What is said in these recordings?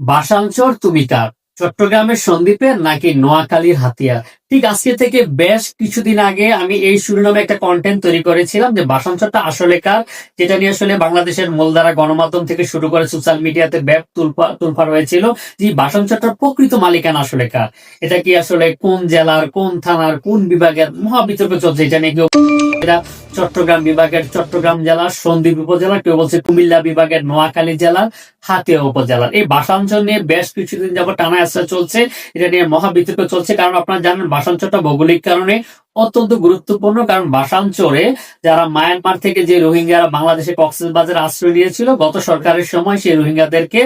বাসাঞ্চর তুমি কার চট্টগ্রামের সন্দ্বীপের নাকি নোয়াখালীর হাতিয়ার? ঠিক আজকে থেকে বেশ কিছুদিন আগে আমি এই শিরোনামে একটা কন্টেন্ট তৈরি করেছিলাম যে বাসাঞ্চরটা আসলে কার, যেটা নিয়ে আসলে বাংলাদেশের মূলধারা গণমাধ্যম থেকে শুরু করে সোশ্যাল মিডিয়াতে ব্যাপ তুলপা তুলফার হয়েছিল যে এই প্রকৃত মালিকানা আসলে কার? এটা কি আসলে কোন জেলার, কোন থানার, কোন বিভাগের মহাবিতর্ক চলছে? এটা নিয়ে কেউ এরা চট্টগ্রাম বিভাগের, চট্টগ্রাম জেলার, সন্দ্বীপ উপজেলা কেউ বলছে কুমিল্লা বিভাগের, নোয়াখালী জেলার, হাতিয়া উপজেলার। এই বাসাঞ্চল নিয়ে বেশ কিছুদিন যাবত টানা আসা চলছে। এটা নিয়ে মহাবিতর্ক চলছে। কারণ আপনারা জানেন বাসাঞ্চলটা ভৌগোলিক কারণে অত্যন্ত গুরুত্বপূর্ণ, কারণ বাসাঞ্চলে যারা মায়ানমার থেকে যে রোহিঙ্গারা বাংলাদেশে কক্সবাজারে আশ্রয় নিয়েছিল, গত সরকারের সময় সেই রোহিঙ্গাদেরকে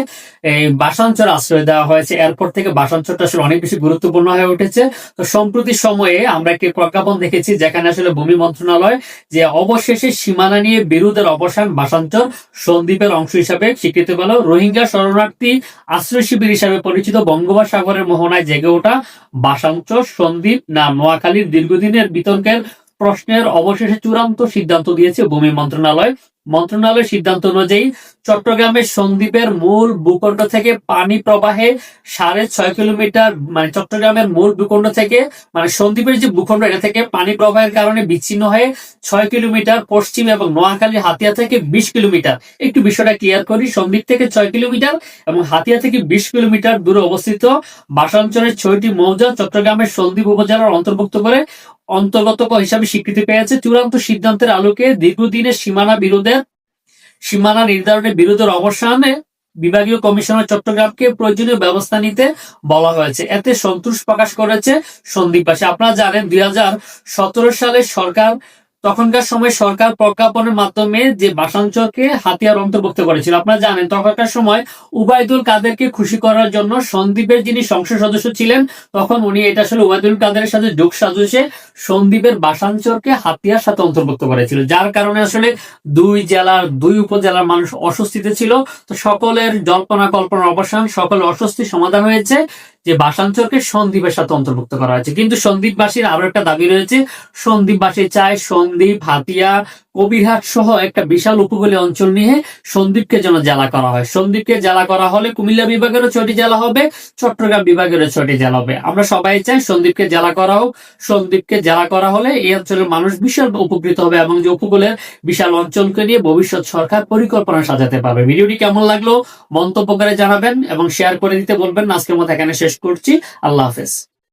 এই বাসাঞ্চল আশ্রয় দেওয়া হয়েছে। এরপর থেকে বাসাঞ্চলটা আসলে অনেক বেশি গুরুত্বপূর্ণ হয়ে উঠেছে। তো সম্প্রতি সময়ে আমরা একটি প্রজ্ঞাপন দেখেছি, যেখানে আসলে ভূমি মন্ত্রণালয় যে অবশেষে সীমানা নিয়ে বিরোধের অবসান বাসাঞ্চল সন্দ্বীপের অংশ হিসাবে স্বীকৃতি পেল। রোহিঙ্গা শরণার্থী আশ্রয় শিবির হিসাবে পরিচিত বঙ্গোপসাগরের মোহনায় জেগে ওঠা বাসাঞ্চল সন্দ্বীপ না নোয়াখালীর দীর্ঘদিনের বিতর্কের প্রশ্নের অবশেষে চূড়ান্ত সিদ্ধান্ত দিয়েছে ভূমি মন্ত্রণালয়। মন্ত্রণালয়ের সিদ্ধান্ত অনুযায়ী চট্টগ্রামের সন্দ্বীপের মূল ভূখণ্ড থেকে পানি প্রবাহে সাড়ে ছয় কিলোমিটার মানে চট্টগ্রামের মূল ভূখণ্ড থেকে মানে সন্দ্বীপের যে ভূখণ্ড, এটা থেকে পানি প্রবাহের কারণে বিচ্ছিন্ন হয়ে ছয় কিলোমিটার পশ্চিম এবং নোয়াখালী হাতিয়া থেকে বিশ কিলোমিটার। একটু বিষয়টা ক্লিয়ার করি, সন্দ্বীপ থেকে ছয় কিলোমিটার এবং হাতিয়া থেকে বিশ কিলোমিটার দূরে অবস্থিত বাসাঞ্চলের ছয়টি মৌজা চট্টগ্রামের সন্দ্বীপ উপজেলার অন্তর্ভুক্ত করে অন্তর্গত হিসাবে স্বীকৃতি পেয়েছে। চূড়ান্ত সিদ্ধান্তের আলোকে দীর্ঘদিনের সীমানা বিরোধের সীমানা নির্ধারণের বিরোধের অবসানে বিভাগীয় কমিশনার চট্টগ্রামকে প্রয়োজনীয় ব্যবস্থা নিতে বলা হয়েছে। এতে সন্তোষ প্রকাশ করেছে সন্দীপবাসী আপনারা জানেন দুই হাজার সতেরো সালে সরকার তখনকার সময় সরকার প্রজ্ঞাপনের মাধ্যমে যে বাসাঞ্চলকে হাতিয়ার অন্তর্ভুক্ত করেছিল, আপনারা জানেন তখনকার সময় উবায়দুল কাদেরকে খুশি করার জন্য সন্দীপের যিনি সংসদ সদস্য ছিলেন, তখন উনি এটা আসলে উবায়দুল কাদেরের সাথে যোগ সাজসে সন্দীপের বাসাঞ্চলকে হাতিয়ার সাথে অন্তর্ভুক্ত করেছিল। যার কারণে আসলে দুই জেলার, দুই উপজেলার মানুষ অস্বস্তিতে ছিল। তো সকলের জল্পনা কল্পনার অবসান, সকলের অস্বস্তি সমাধান হয়েছে। যে বাসাঞ্চলকে সন্দীপের সাথে অন্তর্ভুক্ত করা হয়েছে। কিন্তু সন্দীপবাসীর আরও একটা দাবি রয়েছে সন্দ্বীপবাসী চায় সন্দ্বীপ হাতিয়া কবিরহাট সহ একটা বিশাল উপকূলীয় অঞ্চল নিয়ে সন্দীপকে যেন জেলা করা হয়। সন্দীপকে জেলা করা হলে কুমিল্লা বিভাগেরও ছয়টি জেলা হবে, চট্টগ্রাম বিভাগেরও ছয়টি জেলা হবে। আমরা সবাই চাই সন্দীপকে জেলা করা হোক। সন্দীপকে জেলা করা হলে এই অঞ্চলের মানুষ বিশাল উপকৃত হবে এবং যে উপকূলের বিশাল অঞ্চলকে নিয়ে ভবিষ্যৎ সরকার পরিকল্পনা সাজাতে পারবে। ভিডিওটি কেমন লাগল মন্তব্য করে জানাবেন এবং শেয়ার করে দিতে বলবেন। আজকের মতো এখানে শেষ করছি। আল্লাহ হাফেজ।